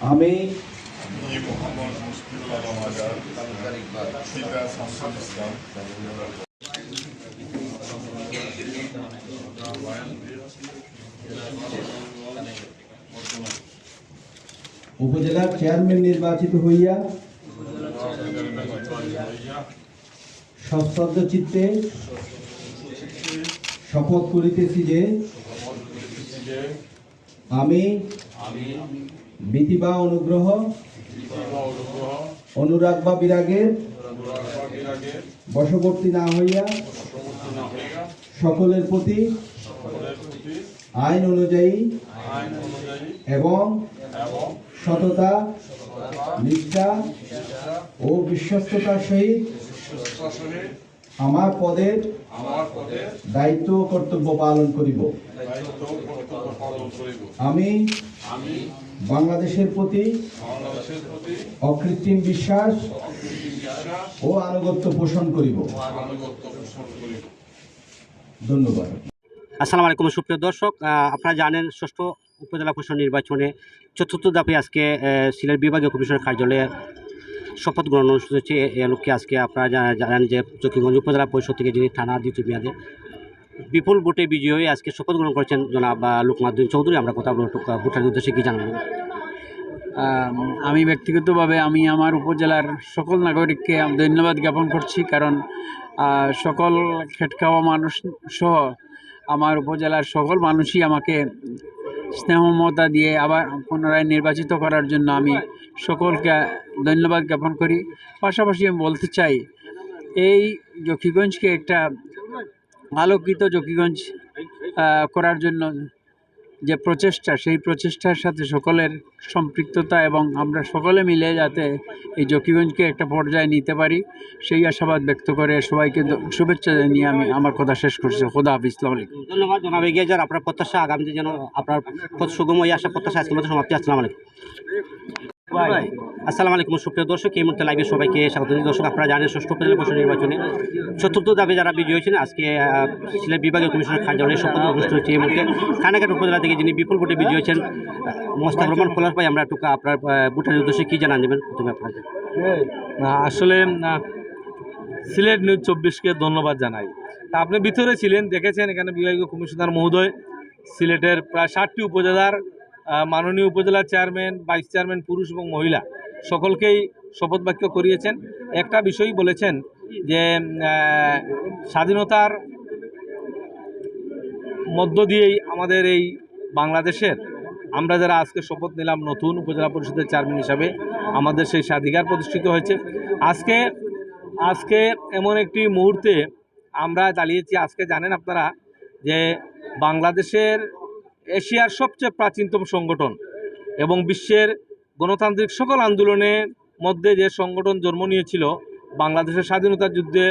আমি উপজেলার চেয়ারম্যান নির্বাচিত হইয়া সশ্রদ্ধ চিত্তে শপথ করিতেছি যে আমি ভীতি বা অনুগ্রহ? অনুরাগ বা বিরাগের? বশবর্তী না হইয়া? সকলের প্রতি? আইন অনুযায়ী? এবং সততা, নিষ্ঠা ও বিশ্বস্ততার সহিত আমার পদের পদে দায়িত্ব কর্তব্য পালন করিব। আমি বাংলাদেশের প্রতি অকৃত্রিম বিশ্বাস ও আনুগত্য পোষণ করিব। ও আনুগত্য পোষণ করিব। ধন্যবাদ। আসসালামু আলাইকুম সুপ্রিয় দর্শক। আপনারা জানেন ষষ্ঠ উপজেলা পরিষদ নির্বাচনে চতুর্থ ধাপে আজকে সিলেট বিভাগীয় কমিশনের কার্যালয়ে শপথ গ্রহণ অনুষ্ঠিত হচ্ছে। এ- লোককে আজকে আপনারা জানেন যে চকিগঞ্জ উপজেলা পরিষদ থেকে যিনি থানা দ্বিতীয় মেয়াদে বিপুল ভোটে বিজয়ী হয়ে আজকে শপথ গ্রহণ করেছেন জনাব লোকমাদ্দিন চৌধুরী। আমরা কথা বলব ভোটার উদ্দেশ্যে কী জানাবেন? আম, ব্যক্তিগতভাবে আমি আমার উপজেলার সকল নাগরিককে ধন্যবাদ জ্ঞাপন করছি কারণ সকল খেট খাওয়া মানুষ সহ আমার উপজেলার সকল মানুষই আমাকে স্নেহ মমতা দিয়ে আবার পুনরায় নির্বাচিত করার জন্য আমি সকলকে ধন্যবাদ জ্ঞাপন করি। পাশাপাশি আমি বলতে চাই এই জকিগঞ্জকে একটা আলোকিত জকিগঞ্জ করার জন্য যে প্রচেষ্টা, সেই প্রচেষ্টার সাথে সকলের সম্পৃক্ততা এবং আমরা সকলে মিলে যাতে এই জকিগঞ্জকে একটা পর্যায়ে নিতে পারি, সেই আশাবাদ ব্যক্ত করে সবাইকে শুভেচ্ছা জানিয়ে আমি আমার কথা শেষ করছি। খোদা হাফিজ ধন্যবাদ, জনাব এগিয়ে আপনার প্রত্যাশা আগামী যেন আপনার সুগম হয়ে আশা প্রত্যাশা আজকের মতো সমাপ্তি। আসসালামু আলাইকুম। আসসালামু আলাইকুম সুপ্রিয় দর্শক এই মুহূর্তে লাইভে সবাইকে স্বাগত। দর্শক আপনারা জানেন ষষ্ঠ উপজেলা পরিষদ নির্বাচনে চতুর্থ ধাপে যারা বিজয়ী হয়েছেন আজকে সিলেট বিভাগীয় কমিশনের কার্যালয়ে শপথ অনুষ্ঠিত হচ্ছে এই মুহূর্তে। কানাঘাট উপজেলা থেকে যিনি বিপুল ভোটে বিজয়ী হয়েছেন মোস্তাক রহমান খোলার ভাই আমরা একটু আপনার আহ, ভোটারের উদ্দেশ্যে কী জানান দেবেন প্রথমে আপনাদের? আসলে সিলেট নিউজ চব্বিশকে ধন্যবাদ জানাই। তা আপনি ভিতরে ছিলেন দেখেছেন এখানে বিভাগীয় কমিশনার মহোদয় সিলেটের প্রায় ষাটটি উপজেলার মাননীয় উপজেলা চেয়ারম্যান, ভাইস চেয়ারম্যান, পুরুষ এবং মহিলা সকলকেই শপথ বাক্য করিয়েছেন। একটা বিষয়ই বলেছেন যে স্বাধীনতার মধ্য দিয়েই আমাদের এই বাংলাদেশের আমরা যারা আজকে শপথ নিলাম নতুন উপজেলা পরিষদের চেয়ারম্যান হিসাবে, আমাদের সেই স্বাধিকার প্রতিষ্ঠিত হয়েছে। আজকে আজকে এমন একটি মুহূর্তে আমরা দাঁড়িয়েছি। আজকে জানেন আপনারা যে, বাংলাদেশের এশিয়ার সবচেয়ে প্রাচীনতম সংগঠন এবং বিশ্বের গণতান্ত্রিক সকল আন্দোলনের মধ্যে যে সংগঠন জন্ম নিয়েছিল, বাংলাদেশের স্বাধীনতা যুদ্ধে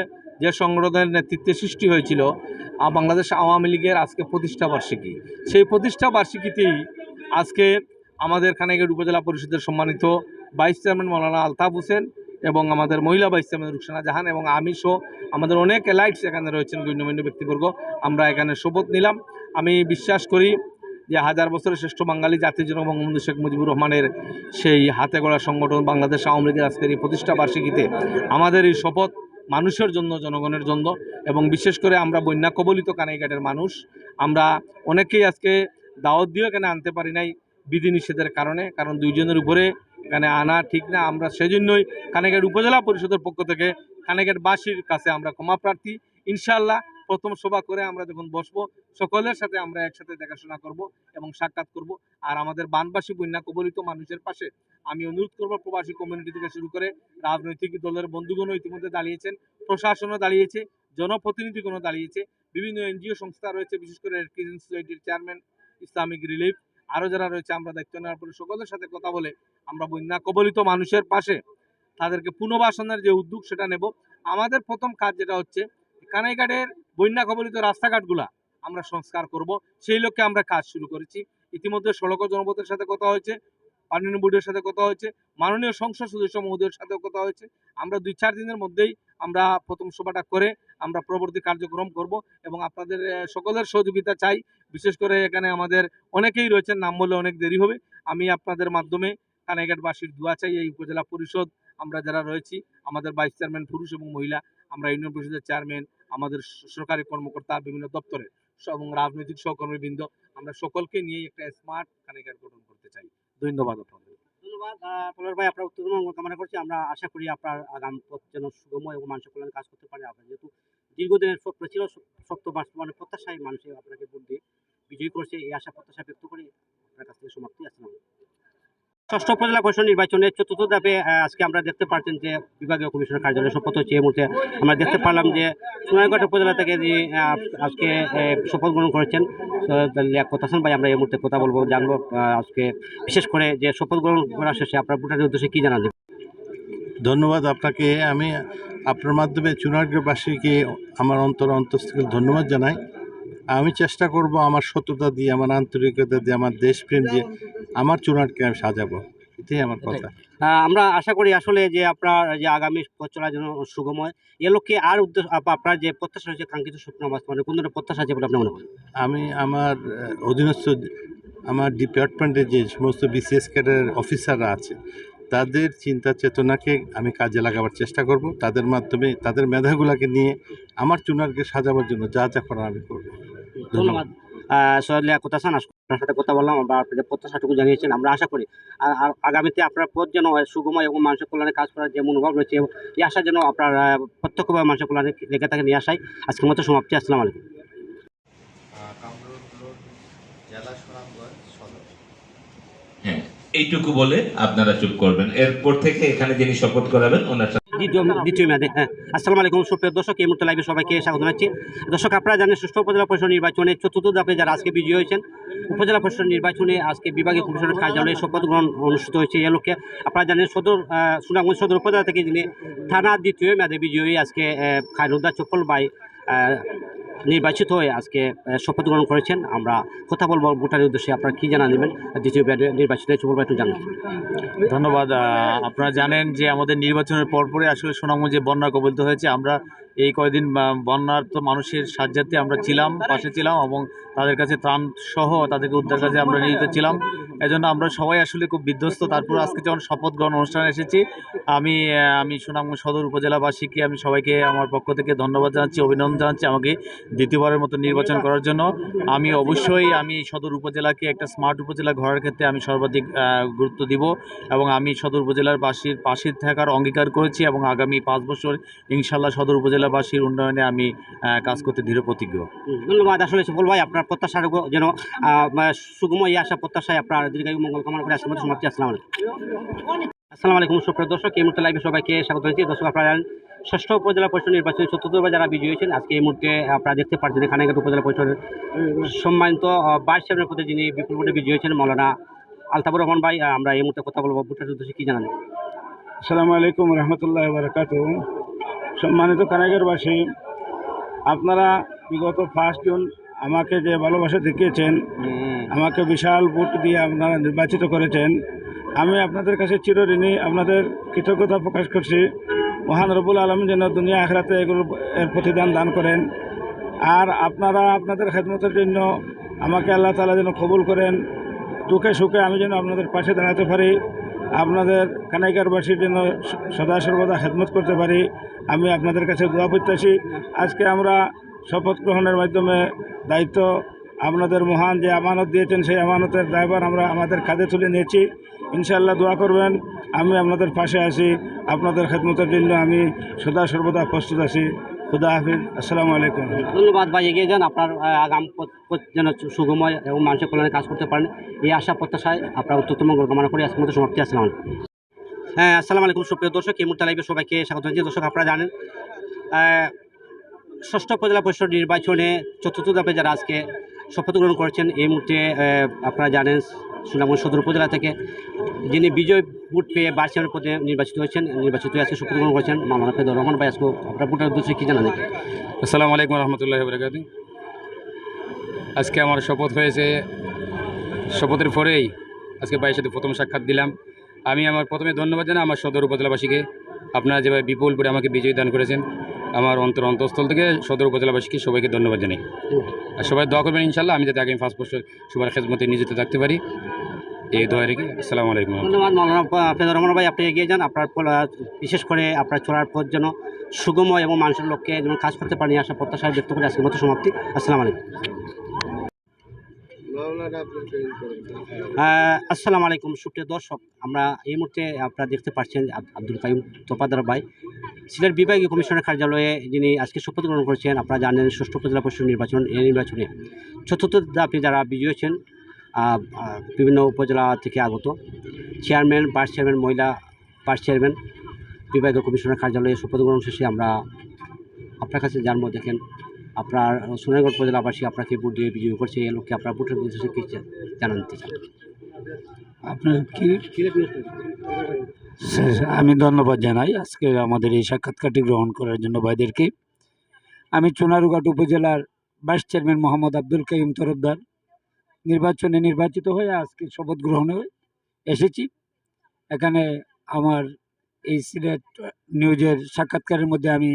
যে সংগঠনের নেতৃত্বে সৃষ্টি হয়েছিল বাংলাদেশ আওয়ামী লীগের আজকে প্রতিষ্ঠা বার্ষিকী। সেই প্রতিষ্ঠা বার্ষিকীতেই আজকে আমাদের খানাইঘাট উপজেলা পরিষদের সম্মানিত ভাইস চেয়ারম্যান মৌলানা আলতাফ হোসেন এবং আমাদের মহিলা ভাইস চেয়ারম্যান রুকসানা জাহান এবং আমি সহ আমাদের অনেক এলাইটস এখানে রয়েছেন, গণ্যমান্য ব্যক্তিবর্গ। আমরা এখানে শপথ নিলাম। আমি বিশ্বাস করি যে হাজার বছরের শ্রেষ্ঠ বাঙালি জাতির জন্য বঙ্গবন্ধু শেখ মুজিবুর রহমানের সেই হাতে গড়া সংগঠন বাংলাদেশ আওয়ামী লীগের আজকের এই প্রতিষ্ঠা বার্ষিকীতে আমাদের এই শপথ মানুষের জন্য, জনগণের জন্য এবং বিশেষ করে আমরা বন্যা কবলিত কানাইঘাটের মানুষ, আমরা অনেকেই আজকে দাওয়াত দিয়েও এখানে আনতে পারি নাই বিধিনিষেধের কারণে, কারণ দুইজনের উপরে এখানে আনা ঠিক না। আমরা সেজন্যই কানাইঘাট উপজেলা পরিষদের পক্ষ থেকে কানাইঘাটবাসীর কাছে আমরা ক্ষমা প্রার্থী। ইনশাআল্লাহ প্রথম সভা করে আমরা যখন বসবো, সকলের সাথে আমরা একসাথে দেখাশোনা করব এবং সাক্ষাৎ করব। আর আমাদের বানবাসী, বন্যা কবলিত মানুষের পাশে আমি অনুরোধ করব প্রবাসী কমিউনিটি থেকে শুরু করে রাজনৈতিক দলের বন্ধুগণও ইতিমধ্যে দাঁড়িয়েছেন, প্রশাসনও দাঁড়িয়েছে জনপ্রতিনিধিগণও দাঁড়িয়েছে, বিভিন্ন এনজিও সংস্থা রয়েছে, বিশেষ করে রেড সোসাইটির চেয়ারম্যান ইসলামিক রিলিফ আরও যারা রয়েছে আমরা দায়িত্ব নেওয়ার পরে সকলের সাথে কথা বলে আমরা বন্যা কবলিত মানুষের পাশে তাদেরকে পুনর্বাসনের যে উদ্যোগ সেটা নেব। আমাদের প্রথম কাজ যেটা হচ্ছে, কানাইঘাটের বন্যা কবলিত রাস্তাঘাটগুলা আমরা সংস্কার করব। সেই লক্ষ্যে আমরা কাজ শুরু করেছি। ইতিমধ্যে সড়ক ও জনপথের সাথে কথা হয়েছে পানীয় বোর্ডের সাথে কথা হয়েছে, মাননীয় সংসদ সদস্য মহোদয়ের সাথেও কথা হয়েছে। আমরা দুই চার দিনের মধ্যেই আমরা প্রথম সভাটা করে আমরা পরবর্তী কার্যক্রম করব এবং আপনাদের সকলের সহযোগিতা চাই। বিশেষ করে এখানে আমাদের অনেকেই রয়েছেন, নাম বলে অনেক দেরি হবে। আমি আপনাদের মাধ্যমে কানাইঘাটবাসীর দোয়া চাই, এই উপজেলা পরিষদ আমরা যারা রয়েছি, আমাদের ভাইস চেয়ারম্যান পুরুষ এবং মহিলা, আমরা ইউনিয়ন পরিষদের চেয়ারম্যান আমাদের সরকারি কর্মকর্তা, বিভিন্ন দপ্তরের এবং রাজনৈতিক সহকর্মীবৃন্দ, আমরা সকলকে নিয়ে একটা স্মার্ট কানাইঘাট গঠন করতে চাই। ধন্যবাদ আপনাদের। ধন্যবাদ। ভাই, আপনার করছি। আমরা আশা করি আপনার আগাম যেন এবং কাজ করতে পারে। আপনার যেহেতু দীর্ঘদিনের ছিল আপনাকে দিয়ে বিজয়ী করছে, এই আশা, প্রত্যাশা ব্যক্ত করে আপনার কাছ থেকে সমাপ্তি। ষষ্ঠ উপজেলা পরিষদ নির্বাচনে চতুর্থ ধাপে আজকে আমরা দেখতে পাচ্ছেন যে বিভাগীয় কমিশনার কার্যালয়ে শপথ হচ্ছে এই মুহূর্তে। আমরা দেখতে পারলাম যে সোনারঘাট উপজেলা থেকে যে আজকে শপথ গ্রহণ করেছেন লিয়াকত হাসান ভাই, আমরা এই মুহূর্তে কথা বলব, জানব আজকে বিশেষ করে যে শপথ গ্রহণ করা শেষে আপনার ভোটারের উদ্দেশ্যে কি জানান ধন্যবাদ আপনাকে। আমি আপনার মাধ্যমে চুনারগ্রামবাসীকে আমার অন্তর অন্তঃস্থ ধন্যবাদ জানাই। আমি চেষ্টা করব আমার সততা দিয়ে, আমার আন্তরিকতা দিয়ে, আমার দেশপ্রেম দিয়ে আমার চুনারকে আমি সাজাবো এটাই আমার কথা। আমরা আশা করি আসলে যে আপনার যে আগামী পথ চলার জন্য সুগময় এ লক্ষ্যে আর উদ্দেশ্য আপনার যে প্রত্যাশা রয়েছে কাঙ্ক্ষিত স্বপ্ন বাস্তবায়নে কোন ধরনের প্রত্যাশা আছে বলে আপনি মনে করেন? আমি আমার অধীনস্থ আমার ডিপার্টমেন্টে যে সমস্ত বিসিএস ক্যাডারের অফিসাররা আছে তাদের চিন্তা চেতনাকে আমি কাজে লাগাবার চেষ্টা করব। তাদের মাধ্যমে তাদের মেধাগুলোকে নিয়ে আমার চুনারকে সাজাবার জন্য যা যা করার আমি করব। ধন্যবাদ। সৈয়দ লিয়াকত হাসান আপনার সাথে কথা বললাম আমরা আপনাদের প্রত্যাশাটুকু জানিয়েছেন। আমরা আশা করি আ- আ- আগামীতে আপনার পথ যেন সুগময় এবং মানুষের কল্যাণে কাজ করার যে মনোভাব রয়েছে এই আশা যেন আপনার প্রত্যক্ষভাবে মানুষের কল্যাণে লেগে থাকে নিয়ে আসাই আজকের মতো সমাপ্তি। আসসালামু আলাইকুম। জেলা সুনামগঞ্জ সদর। হ্যাঁ এইটুকু বলে আপনারা চুপ করবেন। এরপর থেকে এখানে যিনি শপথ করাবেন ওনার দ্বিতীয় দ্বিতীয় মেয়াদে হ্যাঁ। আসসালামু আলাইকুম, সুপ্রিয় দর্শক, এই মুহূর্তে লাইভে সবাইকে স্বাগত জানাচ্ছি। দর্শক, আপনারা জানেন, সুষ্ঠু উপজেলা পরিষদ নির্বাচনে চতুর্থ ধাপে যারা আজকে বিজয়ী হয়েছেন, উপজেলা পরিষদ নির্বাচনে আজকে বিভাগীয় কমিশনের কার্যালয়ে শপথ গ্রহণ অনুষ্ঠিত হয়েছে এ লক্ষ্যে আপনারা জানেন, সদর সুনামগঞ্জ সদর উপজেলা থেকে যিনি থানা দ্বিতীয় মেয়াদে বিজয়ী আজকে খায়রুদ্দা চপ্পল বাই নির্বাচিত হয়ে আজকে শপথ গ্রহণ করেছেন। আমরা কথা বলব ভোটারের উদ্দেশ্যে। আপনারা কী জানা নেবেন? দ্বিতীয় নির্বাচিত হয়েছে বলব, একটু জানান। ধন্যবাদ। আপনারা জানেন যে আমাদের নির্বাচনের পরপরই আসলে সুনামগঞ্জে বন্যা কবলিত হয়েছে, আমরা এই কয়দিন বন্যার তো মানুষের সাহায্যার্থে আমরা ছিলাম, পাশে ছিলাম এবং তাদের কাছে ত্রাণ সহ তাদেরকে উদ্ধার কাজে আমরা নিয়োজিত ছিলাম। এজন্য আমরা সবাই আসলে খুব বিধ্বস্ত। তারপর আজকে যখন শপথ গ্রহণ অনুষ্ঠানে এসেছি, আমি আমি সুনামগঞ্জ সদর উপজেলাবাসীকে আমি সবাইকে আমার পক্ষ থেকে ধন্যবাদ জানাচ্ছি, অভিনন্দন জানাচ্ছি আমাকে দ্বিতীয়বারের মতো নির্বাচন করার জন্য। আমি অবশ্যই, আমি সদর উপজেলাকে একটা স্মার্ট উপজেলা গড়ার ক্ষেত্রে আমি সর্বাধিক গুরুত্ব দিব এবং আমি সদর উপজেলার বাসীর পাশে থাকার অঙ্গীকার করেছি এবং আগামী পাঁচ বছর ইনশাল্লাহ সদর উপজেলাবাসীর উন্নয়নে আমি কাজ করতে দৃঢ় প্রতিজ্ঞ। ধন্যবাদ। আসলে সুফল ভাই, আপনার প্রত্যাশার উপর যেন সুগম এই আশা প্রত্যাশায় আপনার দীর্ঘায়ু মঙ্গল কামনা করে মতো সমাপ্তি আসসালামু আলাইকুম। আসসালামু আলাইকুম, সুপ্রিয় দর্শক, এই মুহূর্তে লাইভে সবাইকে স্বাগত জানাচ্ছি। দর্শক, আপনারা ষষ্ঠ উপজেলা পরিষদ নির্বাচনে চতুর্থবার যারা বিজয়ী হয়েছেন, আজকে এই মুহূর্তে আপনারা দেখতে পাচ্ছেন খানাঘাট উপজেলা পরিষদের সম্মানিত বাইশ চেয়ারম্যানের পদে যিনি বিপুল ভোটে বিজয়ী হয়েছেন মৌলানা আলতাবুর রহমান ভাই, আমরা এই মুহূর্তে কথা বলব। ভোটার উদ্দেশ্যে কী জানান আসসালামু আলাইকুম রহমতুল্লাহ বারকাত সম্মানিত কানাগরবাসী আপনারা বিগত ফার্স্ট জুন আমাকে যে ভালোবাসা দেখিয়েছেন আমাকে বিশাল ভোট দিয়ে আপনারা নির্বাচিত করেছেন আমি আপনাদের কাছে চিরঋণী আপনাদের কৃতজ্ঞতা প্রকাশ করছি। মহান রবুল আলম যেন দুনিয়া আখরাতে এগুলো এর প্রতিদান দান করেন। আর আপনারা আপনাদের খেদমতের জন্য আমাকে আল্লাহ তালা যেন কবুল করেন। দুঃখে সুখে আমি যেন আপনাদের পাশে দাঁড়াতে পারি। আপনাদের কানাইকারবাসীর জন্য সদা সর্বদা খেদমত করতে পারি। আমি আপনাদের কাছে দোয়া প্রত্যাশী। আজকে আমরা শপথ গ্রহণের মাধ্যমে দায়িত্ব আপনাদের মহান যে আমানত দিয়েছেন, সেই আমানতের ড্রাইভার আমরা আমাদের কাঁধে তুলে নিয়েছি। ইনশাল্লাহ দোয়া করবেন, আমি আপনাদের পাশে আছি, আপনাদের খেদমতের জন্য আমি সদা সর্বদা প্রস্তুত আছি। খুদা হাফিজ, আসসালামু আলাইকুম। ধন্যবাদ ভাই, এগিয়ে যান, আপনার আগাম যেন সুগময় এবং মানুষের কল্যাণে কাজ করতে পারেন। এই আশা প্রত্যাশায় আপনার উত্তরতম কামনা করি আজকের মতো সমাপ্তি আসসালাম হ্যাঁ আসসালামু আলাইকুম সুপ্রিয় দর্শক, এই মুহূর্তে লাইভে সবাইকে স্বাগত জানাচ্ছি। দর্শক, আপনারা জানেন ষষ্ঠ উপজেলা পরিষদ নির্বাচনে চতুর্থ ধাপে যারা আজকে শপথ গ্রহণ করেছেন, এই মুহূর্তে আপনারা জানেন সুনামগঞ্জ সদর উপজেলা থেকে যিনি বিজয় ভোট পেয়ে বার্ষিকের পদে নির্বাচিত হয়েছেন, নির্বাচিত হয়ে আজকে শপথ গ্রহণ করেছেন মামলানা ফেদর রহমান ভাই। আজকে আপনার ভোটের উদ্দেশ্যে কী জানান আসসালামু আলাইকুম রহমতুল্লাহ বরকাত আজকে আমার শপথ হয়েছে, শপথের পরেই আজকে ভাইয়ের সাথে প্রথম সাক্ষাৎ দিলাম। আমি আমার প্রথমে ধন্যবাদ জানাই আমার সদর উপজেলাবাসীকে। আপনারা যেভাবে বিপুল করে আমাকে বিজয়ী দান করেছেন আমার অন্তর অন্তঃস্থল থেকে সদর উপজেলাবাসীকে সবাইকে ধন্যবাদ জানাই। আর সবাই দোয়া করবেন ইনশাল্লাহ আমি যাতে আগামী পাঁচ বছর সবার খেদমতে নিয়োজিত থাকতে পারি। এই দোয়া রেখে আসসালামু আলাইকুম। ধন্যবাদ মৌলানা ফেদর রহমান ভাই আপনি এগিয়ে যান। আপনার বিশেষ করে আপনার চলার পথ যেন সুগময় এবং মানুষের লক্ষ্যে যেন কাজ করতে পারেন আশা প্রত্যাশা ব্যক্ত করে আজকের মতো সমাপ্তি। আসসালামু আলাইকুম। আসসালামু আলাইকুম। সুপ্রিয় দর্শক আমরা এই মুহূর্তে আপনারা দেখতে পাচ্ছেন আব্দুল কাইম তোপাদার ভাই। সিলেট বিভাগীয় কমিশনের কার্যালয়ে যিনি আজকে শপথ গ্রহণ করেছেন আপনারা জানেন ষষ্ঠ উপজেলা পরিষদ নির্বাচন এই নির্বাচনে চতুর্থ ধাপে যারা বিজয়ী হয়েছেন বিভিন্ন উপজেলা থেকে আগত চেয়ারম্যান ভাইস চেয়ারম্যান মহিলা ভাইস চেয়ারম্যান বিভাগীয় কমিশনের কার্যালয়ে শপথ গ্রহণ শেষে আমরা আপনার কাছে জানব দেখেন আপনার সোনারগড় উপজেলাবাসী আপনাকে ভোট দিয়ে বিজয়ী করছে এই লোককে আপনার ভোটের উদ্দেশ্যে কি জানাতে চান? আপনার কি? আমি ধন্যবাদ জানাই আজকে আমাদের এই সাক্ষাৎকারটি গ্রহণ করার জন্য ভাইদেরকে। আমি চুনারুঘাট উপজেলার ভাইস চেয়ারম্যান মোহাম্মদ আব্দুল কাইম তরফদার। নির্বাচনে নির্বাচিত হয়ে আজকে শপথ গ্রহণে এসেছি। এখানে আমার এই সিলেট নিউজের সাক্ষাৎকারের মধ্যে আমি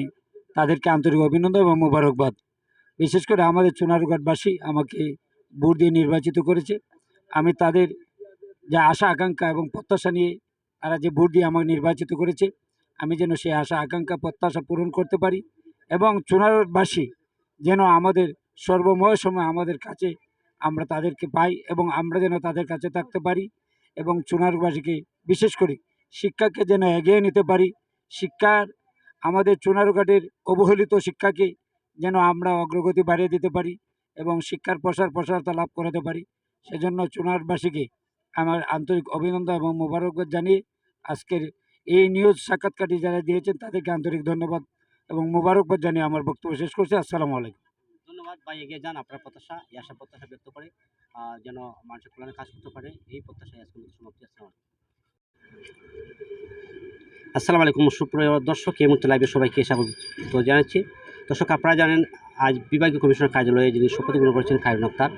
তাদেরকে আন্তরিক অভিনন্দন এবং মোবারকবাদ। বিশেষ করে আমাদের চুনারুঘাটবাসী আমাকে ভোট দিয়ে নির্বাচিত করেছে। আমি তাদের যে আশা, আকাঙ্ক্ষা এবং প্রত্যাশা নিয়ে তারা যে ভোট দিয়ে আমাকে নির্বাচিত করেছে, আমি যেন সেই আশা, আকাঙ্ক্ষা, প্রত্যাশা পূরণ করতে পারি এবং চুনারবাসী যেন আমাদের সর্বময় সময় আমাদের কাছে আমরা তাদেরকে পাই এবং আমরা যেন তাদের কাছে থাকতে পারি এবং চুনারবাসীকে, বিশেষ করে শিক্ষাকে যেন এগিয়ে নিতে পারি। শিক্ষার, আমাদের চুনারঘাটের অবহেলিত শিক্ষাকে যেন আমরা অগ্রগতি বাড়িয়ে দিতে পারি এবং শিক্ষার প্রসার প্রসারতা লাভ করাতে পারি। সেজন্য চুনারবাসীকে আমার আন্তরিক অভিনন্দন এবং মোবারকবাদ জানিয়ে আজকের এই নিউজ সাক্ষাৎকারটি যারা দিয়েছেন, তাদেরকে আন্তরিক ধন্যবাদ এবং মোবারকবাদ জানিয়ে আমার বক্তব্য শেষ করছি। আসসালামু আলাইকুম। ধন্যবাদ। ভাই, এগিয়ে যান আপনার প্রত্যাশা। এই আশা প্রত্যাশা ব্যক্ত করে যেন মানুষের কল্যাণে কাজ করতে পারে। এই প্রত্যাশায় আজকের মতো সমাপ্তি। আসসালাম আসসালামু আলাইকুম। সুপ্রিয় দর্শক, এই মুহূর্তে লাইভে সবাইকে স্বাগত জানাচ্ছি। দর্শক, আপনারা জানেন, আজ বিভাগীয় কমিশনার কার্যালয়ে যিনি শপথ গ্রহণ করেছেন খায়রুন আক্তার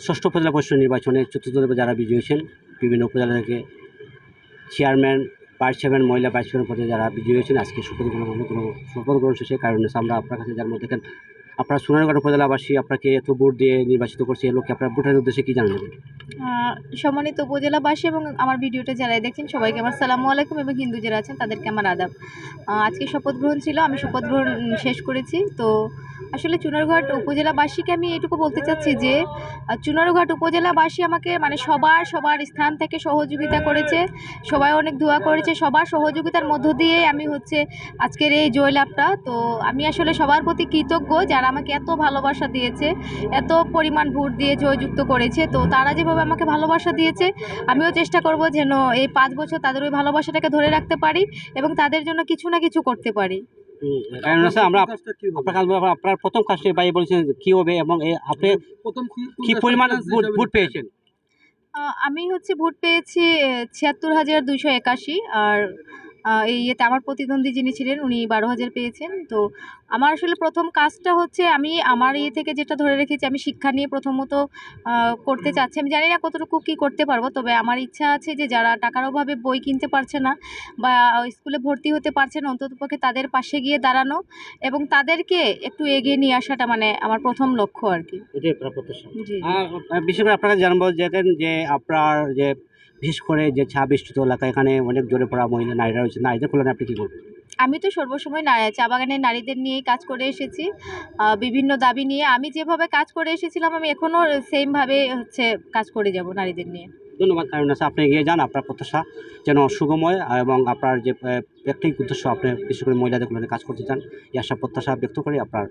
ষষ্ঠ উপজেলা পরিষদ নির্বাচনে চতুর্থ যারা বিজয়ী হয়েছেন, বিভিন্ন উপজেলা থেকে চেয়ারম্যান ভাইস চেয়ারম্যান মহিলা ভাইস চেয়ারম্যান পদে যারা বিজয়ী হয়েছেন, আজকে শপথ গ্রহণ গ্রহণ- শপথ গ্রহণ শেষে কারণে আমরা আপনার কাছে যার দেখেন আপনার সোনারগড় উপজেলাবাসী আপনাকে এত ভোট দিয়ে নির্বাচিত করছে এই লোককে আপনার ভোটের উদ্দেশ্যে কী জানাবেন? সম্মানিত উপজেলাবাসী এবং আমার ভিডিওটা যারা দেখছেন সবাইকে আমার সালামু আলাইকুম এবং হিন্দু যারা আছেন তাদেরকে আমার আদাব। আজকে শপথ গ্রহণ ছিল, আমি শপথ গ্রহণ শেষ করেছি। তো আসলে চুনারঘাট উপজেলাবাসীকে আমি এটুকু বলতে চাচ্ছি যে চুনারঘাট উপজেলাবাসী আমাকে মানে সবার সবার স্থান থেকে সহযোগিতা করেছে। সবাই অনেক দোয়া করেছে, সবার সহযোগিতার মধ্য দিয়ে আমি হচ্ছে আজকের এই জয়লাভটা। তো আমি আসলে সবার প্রতি কৃতজ্ঞ, যারা আমাকে এত ভালোবাসা দিয়েছে এত পরিমাণ ভোট দিয়ে জয়যুক্ত করেছে তো তারা যেভাবে আমাকে ভালোবাসা দিয়েছে আমিও চেষ্টা করব যেন এই পাঁচ বছর তাদের ওই ভালোবাসাটাকে ধরে রাখতে পারি এবং তাদের জন্য কিছু না কিছু করতে পারি। কারণ আছে আমরা আপনার কাজ আপনার প্রথম কাজটি ভাই বলেছেন কী হবে এবং আপনি কী পরিমাণ ভোট ভোট পেয়েছেন? আমি হচ্ছে ভোট পেয়েছি ছিয়াত্তর হাজার দুইশো একাশি আর এই ইয়েতে আমার প্রতিদ্বন্দ্বী যিনি ছিলেন উনি বারো হাজার পেয়েছেন। তো আমার আসলে প্রথম কাজটা হচ্ছে আমি আমার ইয়ে থেকে যেটা ধরে রেখেছি আমি শিক্ষা নিয়ে প্রথমত করতে চাচ্ছি। আমি জানি না কতটুকু কী করতে পারব তবে আমার ইচ্ছা আছে যে যারা টাকার অভাবে বই কিনতে পারছে না বা স্কুলে ভর্তি হতে পারছে না অন্ততপক্ষে তাদের পাশে গিয়ে দাঁড়ানো এবং তাদেরকে একটু এগিয়ে নিয়ে আসাটা মানে আমার প্রথম লক্ষ্য আর কি। এটাই আপনার প্রত্যাশা। বিশেষ করে আপনার কাছে জানব যে আপনার যে বিশেষ করে যে চা বৃষ্টিত এলাকা এখানে অনেক জোরে পড়া মহিলা নারীরা রয়েছে। নারীদের কল্যাণে আপনি কী করবেন? আমি তো সর্বসময় চা বাগানের নারীদের নিয়েই কাজ করে এসেছি। বিভিন্ন দাবি নিয়ে। আমি যেভাবে কাজ করে এসেছিলাম আমি এখনও সেমভাবে হচ্ছে কাজ করে যাব নারীদের নিয়ে। ধন্যবাদ কারণ আছে আপনি এগিয়ে যান। আপনার প্রত্যাশা যেন সুগময় এবং আপনার যে ব্যক্তিক উদ্দেশ্য আপনি বিশেষ করে মহিলাদের কল্যাণে কাজ করতে চান এই আশা প্রত্যাশা ব্যক্ত করে আপনার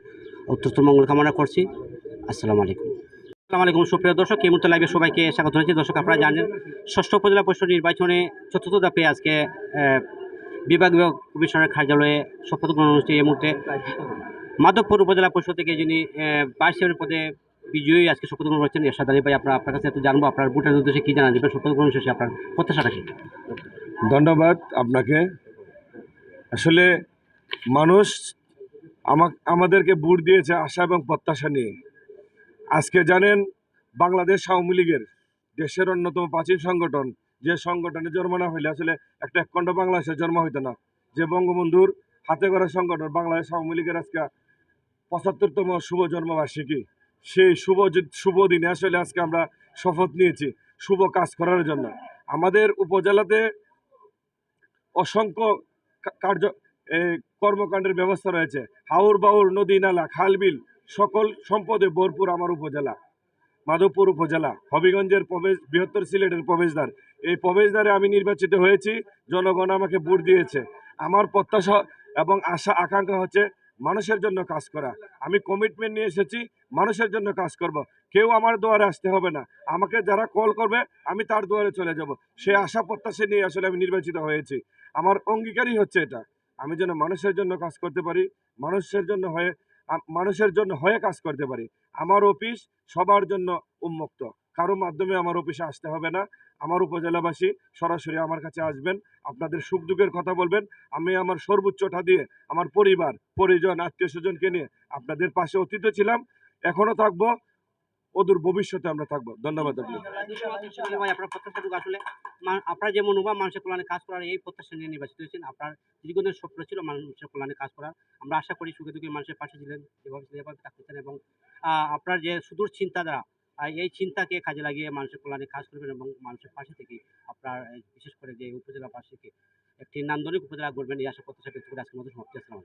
উত্তরোত্তর মঙ্গল কামনা করছি। আসসালামু আলাইকুম। আসসালামু আলাইকুম, সুপ্রিয় দর্শক, এই মুহূর্তে লাইভে সবাইকে স্বাগত জানাচ্ছি। দর্শক, আপনারা জানেন, ষষ্ঠ উপজেলা পরিষদ নির্বাচনে চতুর্থ ধাপে আজকে বিভাগীয় কমিশনের কার্যালয়ে শপথ গ্রহণ অনুষ্ঠান এই মুহূর্তে মাধবপুর উপজেলা পরিষদ থেকে যিনি ভাইস চেয়ারম্যান পদে বিজয়ী আজকে শপথ গ্রহণ করছেন, এরশাদ আলী ভাই, আপনার আপনার কাছে একটু জানব, আপনার ভোটের উদ্দেশ্যে কী জানা দেবেন শপথ গ্রহণ শেষে আপনার প্রত্যাশাটা কি? ধন্যবাদ আপনাকে। আসলে মানুষ আমা আমাদেরকে ভোট দিয়েছে আশা এবং প্রত্যাশা নিয়ে। আজকে জানেন, বাংলাদেশ আওয়ামী লীগের দেশের অন্যতম প্রাচীন সংগঠন, যে সংগঠনে জন্ম না হইলে আসলে একটা একখণ্ড বাংলাদেশের জন্ম হইতো না। যে বঙ্গবন্ধুর হাতে করা সংগঠন বাংলাদেশ আওয়ামী লীগের আজকে পঁচাত্তরতম শুভ জন্মবার্ষিকী। সেই শুভ শুভ দিনে আসলে আজকে আমরা শপথ নিয়েছি শুভ কাজ করার জন্য। আমাদের উপজেলাতে অসংখ্য কার্য কর্মকাণ্ডের ব্যবস্থা রয়েছে। হাউর বাউর, নদী, নালা, খাল, বিল সকল সম্পদে ভরপুর আমার উপজেলা, মাধবপুর উপজেলা, হবিগঞ্জের প্রবেশ, বৃহত্তর সিলেটের প্রবেশদ্বার। এই প্রবেশদ্বারে আমি নির্বাচিত হয়েছি, জনগণ আমাকে ভোট দিয়েছে। আমার প্রত্যাশা এবং আশা, আকাঙ্ক্ষা হচ্ছে মানুষের জন্য কাজ করা। আমি কমিটমেন্ট নিয়ে এসেছি, মানুষের জন্য কাজ করব। কেউ আমার দুয়ারে আসতে হবে না। আমাকে যারা কল করবে, আমি তার দুয়ারে চলে যাব। সে আশা, প্রত্যাশা নিয়ে আসলে আমি নির্বাচিত হয়েছি। আমার অঙ্গীকারই হচ্ছে এটা। আমি যেন মানুষের জন্য কাজ করতে পারি, মানুষের জন্য হয়ে মানুষের জন্য হয়ে কাজ করতে পারি। আমার অফিস সবার জন্য উন্মুক্ত। কারও মাধ্যমে আমার অফিসে আসতে হবে না। আমার উপজেলাবাসী সরাসরি আমার কাছে আসবেন, আপনাদের সুখ দুঃখের কথা বলবেন। আমি আমার সর্বোচ্চটা দিয়ে আমার পরিবার, পরিজন আত্মীয় স্বজনকে নিয়ে আপনাদের পাশে অতীত ছিলাম। এখনও থাকব। অদূর ভবিষ্যতে আমরা থাকব। ধন্যবাদ আপনার যে মনোভাব মানুষের কল্যাণে কাজ করার এই প্রত্যাশা নিয়ে নির্বাচিত হয়েছেন। আপনার দীর্ঘদিনের স্বপ্ন ছিল মানুষের কল্যাণে কাজ করা আমরা আশা করি সুখে দুঃখে মানুষের পাশে ছিলেন এভাবে থাকতেছেন এবং আপনার যে সুদূর চিন্তাধারা এই চিন্তাকে কাজে লাগিয়ে মানুষের কল্যাণে কাজ করবেন এবং মানুষের পাশে থেকে আপনার বিশেষ করে যে উপজেলা পাশে একটি নান্দনিক উপজেলা গড়বেন এই আশা প্রত্যাশা ব্যক্ত করে আজকের মতো সমাপ্তি আসসালাম